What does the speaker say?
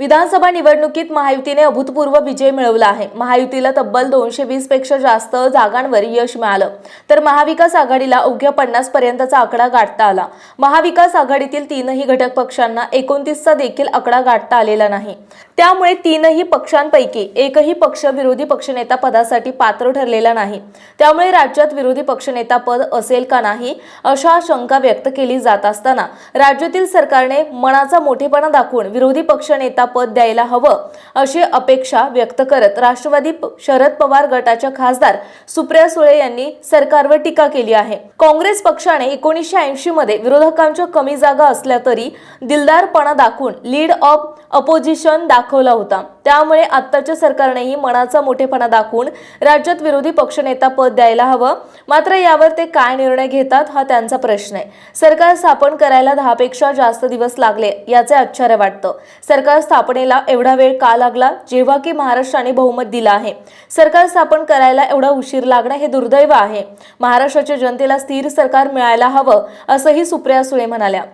विधानसभा निवडणुकीत महायुतीने अभूतपूर्व विजय मिळवला आहे. महायुतीला तब्बल दोनशे वीसपेक्षा जास्त जागांवर यश मिळालं. तर महाविकास आघाडीला अवघ्या पन्नास पर्यंतचा आकडा गाठता आला. महाविकास आघाडीतील तीनही घटक पक्षांना एकोणतीसचा देखील आकडा गाठता आलेला नाही. त्यामुळे तीनही पक्षांपैकी एकही पक्ष विरोधी पक्षनेता पदासाठी पात्र ठरलेला नाही. त्यामुळे राज्यात विरोधी पक्षनेता पद असेल का नाही अशा शंका व्यक्त केली जात असताना राज्यातील सरकारने मनाचा मोठेपणा दाखवून विरोधी पक्षनेता नेतापद द्यायला हवं अशी अपेक्षा व्यक्त करत राष्ट्रवादी शरद पवार गटाच्या खासदार सुप्रिया सुळे यांनी सरकारवर टीका केली आहे. काँग्रेस पक्षाने एकोणीसशे ऐंशी मध्ये विरोधकांच्या कमी जागा असल्या तरी दिलदारपणा दाखवून लीड ऑफ अपोजिशन दाखवला होता. त्यामुळे आत्ताच्या सरकारनेही मनाचा मोठेपणा दाखवून राज्यात विरोधी पक्षनेता पद द्यायला हवं. मात्र यावर ते काय निर्णय घेतात हा त्यांचा प्रश्न आहे. सरकार स्थापन करायला दहापेक्षा जास्त दिवस लागले याचे आश्चर्य वाटतं. सरकार स्थापनेला एवढा वेळ का लागला? जेव्हा की महाराष्ट्राने बहुमत दिलं आहे. सरकार स्थापन करायला एवढा उशीर लागणं हे दुर्दैव आहे. महाराष्ट्राच्या जनतेला स्थिर सरकार मिळायला हवं असंही सुप्रिया सुळे म्हणाल्या.